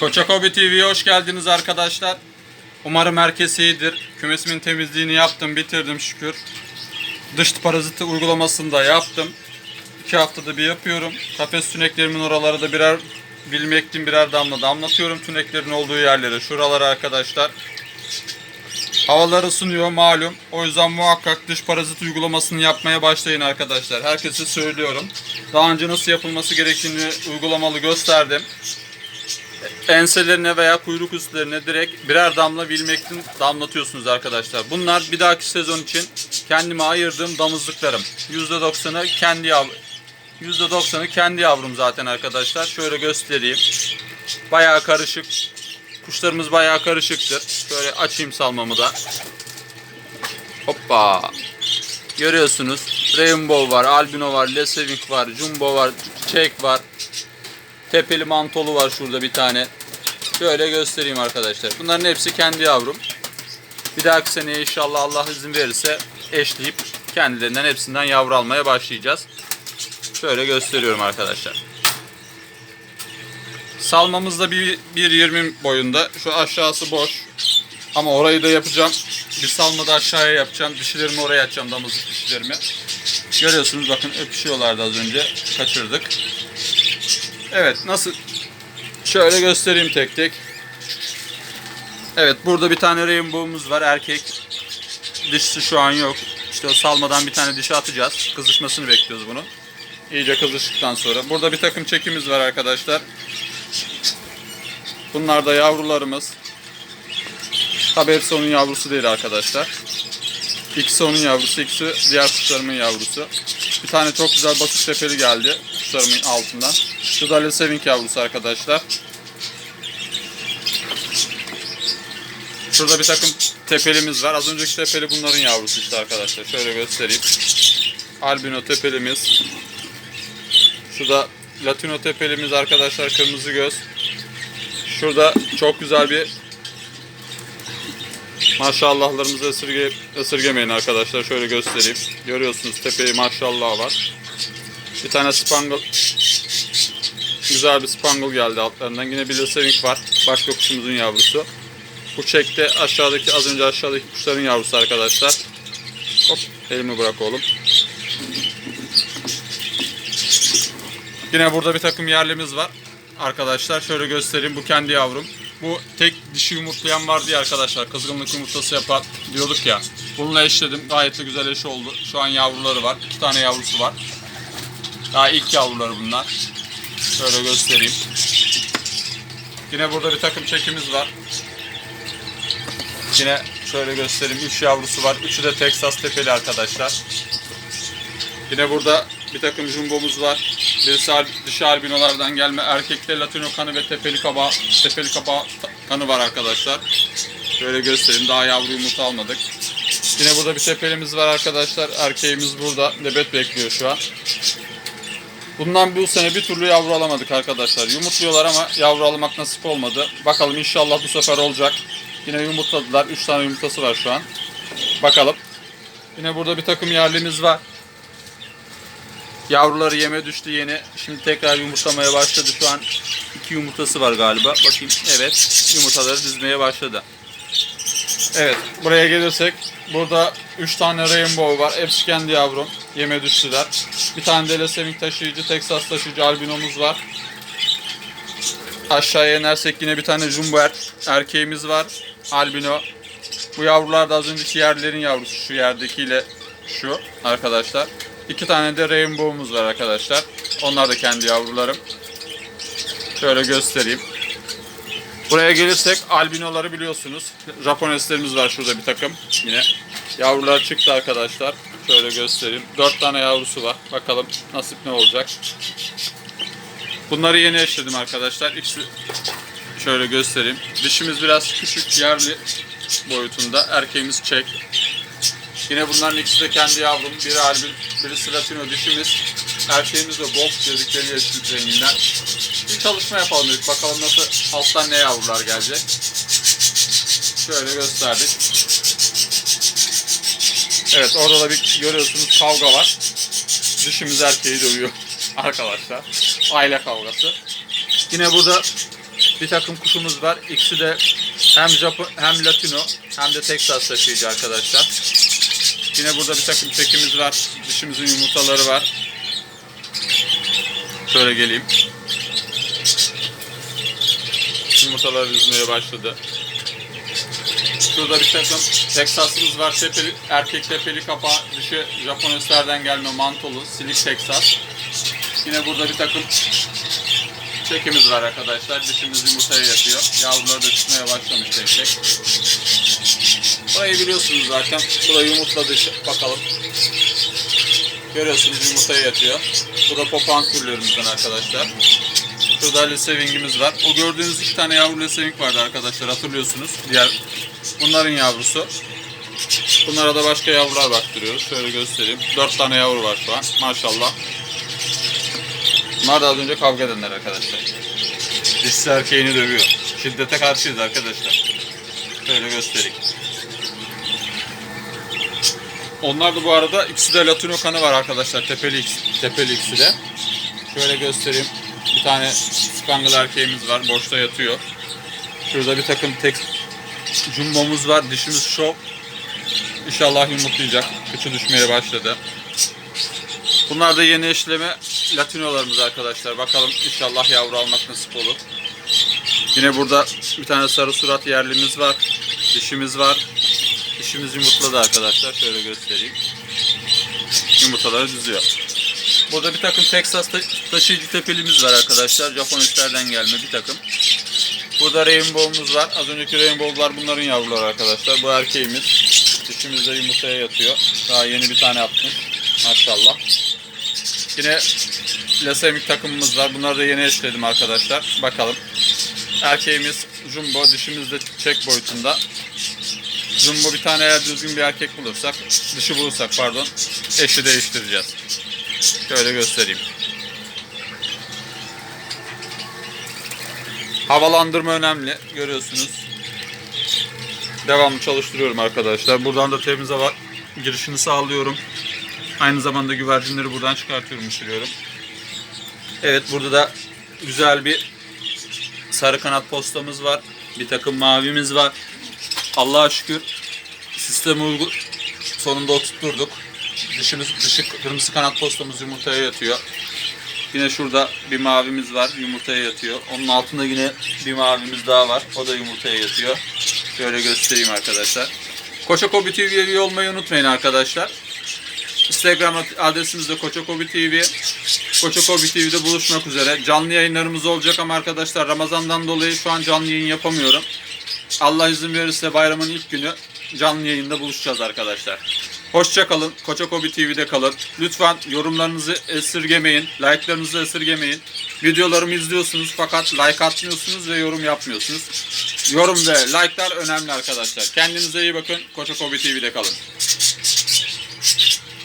Koçakobi TV'ye hoş geldiniz arkadaşlar. Umarım herkes iyidir. Kümesimin temizliğini yaptım, bitirdim şükür. Dış paraziti uygulamasını da yaptım. İki haftada bir yapıyorum. Kafes tüneklerimin oralara da birer bilmektin birer damla damlatıyorum tüneklerin olduğu yerlere. Şuralara arkadaşlar. Havalar ısınıyor malum. O yüzden muhakkak dış parazit uygulamasını yapmaya başlayın arkadaşlar. Herkese söylüyorum. Daha önce nasıl yapılması gerektiğini uygulamalı gösterdim. Enselerine veya kuyruk üstlerine direkt birer damla Wilmectin damlatıyorsunuz arkadaşlar. Bunlar bir dahaki sezon için kendime ayırdığım damızlıklarım. %90'ı kendi yav %90'ı kendi yavrum zaten arkadaşlar. Şöyle göstereyim. Bayağı karışık. Kuşlarımız bayağı karışıktır. Şöyle açayım salmamı da. Hoppa. Görüyorsunuz. Rainbow var, Albino var, Leseving var, Jumbo var, Çek var. Tepeli mantolu var şurada bir tane. Şöyle göstereyim arkadaşlar. Bunların hepsi kendi yavrum. Bir dahaki seneye inşallah Allah izin verirse eşleyip kendilerinden hepsinden yavru almaya başlayacağız. Şöyle gösteriyorum arkadaşlar. Salmamız da bir 1.20 boyunda. Şu aşağısı boş. Ama orayı da yapacağım. Bir salma da aşağıya yapacağım. Dişilerimi oraya atacağım damızlık dişilerimi. Görüyorsunuz bakın öpüşüyorlardı az önce. Kaçırdık. Evet nasıl? Şöyle göstereyim tek tek. Evet burada bir tane rainbow'umuz var erkek. Dişisi şu an yok. İşte o salmadan bir tane dişi atacağız. Kızışmasını bekliyoruz bunun. İyice kızıştıktan sonra. Burada bir takım çekimiz var arkadaşlar. Bunlar da yavrularımız. Tabi hepsi onun yavrusu değil arkadaşlar. İkisi onun yavrusu, ikisi diğer kuşlarımın yavrusu. Bir tane çok güzel batık tepeli geldi kuşlarımın altından. Şu da Leseving yavrusu arkadaşlar. Şurada bir takım tepelimiz var. Az önceki tepeli bunların yavrusu işte arkadaşlar. Şöyle göstereyim. Albino tepelimiz. Şurada Latino tepelimiz arkadaşlar kırmızı göz. Şurada çok güzel bir maşallahlarımızı esirge, esirgemeyin arkadaşlar. Şöyle göstereyim. Görüyorsunuz tepeyi maşallah var. Bir tane spangle güzel bir spangle geldi altlarından. Yine bir Leseving var. Başka kuşumuzun yavrusu. Bu çekte aşağıdaki az önce aşağıdaki kuşların yavrusu arkadaşlar. Hop elimi bırak oğlum. Yine burada bir takım yerlimiz var. Arkadaşlar şöyle göstereyim. Bu kendi yavrum. Bu tek dişi yumurtlayan var diye arkadaşlar. Kızgınlık yumurtası yapan diyorduk ya. Bununla eşledim. Gayet de güzel eşi oldu. Şu an yavruları var. İki tane yavrusu var. Daha ilk yavruları bunlar. Şöyle göstereyim. Yine burada bir takım çekimiz var. Yine şöyle göstereyim. Üç yavrusu var. Üçü de Texas tepeli arkadaşlar. Yine burada bir takım jumbomuz var. Birisi dişi albinolardan gelme. Erkekte latino kanı ve tepeli kaba, tepeli kaba kanı var arkadaşlar. Şöyle göstereyim. Daha yavru yumurta almadık. Yine burada bir tepelimiz var arkadaşlar. Erkeğimiz burada. Lebet bekliyor şu an. Bundan bu sene bir türlü yavru alamadık arkadaşlar. Yumurtluyorlar ama yavru almak nasip olmadı. Bakalım inşallah bu sefer olacak. Yine yumurtladılar. 3 tane yumurtası var şu an. Bakalım. Yine burada bir takım yerlimiz var. Yavruları yeme düştü yeni. Şimdi tekrar yumurtlamaya başladı. Şu an iki yumurtası var galiba. Bakayım. Evet. Yumurtaları dizmeye başladı. Evet. Buraya gelirsek burada 3 tane rainbow var. Hepsi kendi yavrum. Yeme düştüler. Bir tane de Leseving taşıyıcı, Texas taşıyıcı albinomuz var. Aşağıya inersek yine bir tane jumbo er- erkeğimiz var. Albino. Bu yavrular da az önceki yerlerin yavrusu. Şu yerdekiyle şu arkadaşlar. İki tane de rainbow'umuz var arkadaşlar. Onlar da kendi yavrularım. Şöyle göstereyim. Buraya gelirsek albinoları biliyorsunuz. Japoneslerimiz var şurada bir takım. Yine yavrular çıktı arkadaşlar. Şöyle göstereyim. Dört tane yavrusu var. Bakalım nasip ne olacak. Bunları yeni eşledim arkadaşlar. İkisi şöyle göstereyim. Dişimiz biraz küçük yerli boyutunda. Erkeğimiz çek. Yine bunların ikisi de kendi yavrum. Biri albin, biri latino dişimiz. Erkeğimiz de gold dedikleri yeşil renginden. Bir çalışma yapalım dedik. Bakalım nasıl alttan ne yavrular gelecek. Şöyle gösterdik. Evet orada da bir görüyorsunuz kavga var. Dişimiz erkeği dövüyor arkadaşlar. Aile kavgası. Yine burada bir takım kuşumuz var. İkisi de hem Japon hem Latino hem de Texas taşıyıcı arkadaşlar. Yine burada bir takım tekimiz var. Dişimizin yumurtaları var. Şöyle geleyim. Yumurtalar yüzmeye başladı. Şurada bir takım Texas'ımız var. Tepeli, erkek tepeli kapağı, dışı Japoneslerden gelme mantolu, silik Texas. Yine burada bir takım çekimiz var arkadaşlar. Dişimiz yumurtaya yatıyor. Yavruları da çıkmaya başlamış tek tek. Burayı biliyorsunuz zaten. Burayı yumurtladı. Bakalım. Görüyorsunuz yumurtaya yatıyor. Bu da papağan türlerimizden arkadaşlar. Şurada Leseving'imiz var. O gördüğünüz iki tane yavru Leseving vardı arkadaşlar hatırlıyorsunuz. Diğer bunların yavrusu. Bunlara da başka yavrular baktırıyoruz. Şöyle göstereyim. Dört tane yavru var şu an. Maşallah. Bunlar da az önce kavga edenler arkadaşlar. Dişisi erkeğini dövüyor. Şiddete karşıyız arkadaşlar. Şöyle göstereyim. Onlar da bu arada ikisi de Latino kanı var arkadaşlar. Tepeli, tepeli ikisi de. Şöyle göstereyim. Bir tane Spangle erkeğimiz var. Boşta yatıyor. Şurada bir takım tek jumbomuz var. Dişimiz şov. İnşallah yumurtlayacak. Kıçı düşmeye başladı. Bunlar da yeni eşleme latinolarımız arkadaşlar. Bakalım inşallah yavru almak nasip olur. Yine burada bir tane sarı surat yerlimiz var. Dişimiz var. Dişimiz yumurtladı arkadaşlar. Şöyle göstereyim. Yumurtaları düzüyor. Burada bir takım Texas ta- taşıyıcı tepelimiz var arkadaşlar. Japoneslerden gelme bir takım. Burada rainbow'umuz var. Az önceki rainbow'lar bunların yavruları arkadaşlar. Bu erkeğimiz. Dişimiz de yumurtaya yatıyor. Daha yeni bir tane atmış. Maşallah. Yine Lasemik takımımız var. Bunları da yeni eşledim arkadaşlar. Bakalım. Erkeğimiz Jumbo, dişimiz de çek boyutunda. Jumbo bir tane eğer düzgün bir erkek bulursak, dişi bulursak pardon, eşi değiştireceğiz. Şöyle göstereyim. Havalandırma önemli. Görüyorsunuz. Devamlı çalıştırıyorum arkadaşlar. Buradan da temiz hava girişini sağlıyorum. Aynı zamanda güvercinleri buradan çıkartıyorum, uçuruyorum. Evet burada da güzel bir sarı kanat postamız var. Bir takım mavimiz var. Allah'a şükür sistemi uygu sonunda oturtturduk. Dışımız, dışı kırmızı kanat postamız yumurtaya yatıyor. Yine şurada bir mavimiz var yumurtaya yatıyor. Onun altında yine bir mavimiz daha var. O da yumurtaya yatıyor. Şöyle göstereyim arkadaşlar. Koçakobi TV'ye üye olmayı unutmayın arkadaşlar. Instagram adresimiz de Koçakobi TV. Koçakobi TV'de buluşmak üzere. Canlı yayınlarımız olacak ama arkadaşlar Ramazan'dan dolayı şu an canlı yayın yapamıyorum. Allah izin verirse bayramın ilk günü canlı yayında buluşacağız arkadaşlar. Hoşça kalın. Koçakobi TV'de kalın. Lütfen yorumlarınızı esirgemeyin. Like'larınızı esirgemeyin. Videolarımı izliyorsunuz fakat like atmıyorsunuz ve yorum yapmıyorsunuz. Yorum ve like'lar önemli arkadaşlar. Kendinize iyi bakın. Koçakobi TV'de kalın.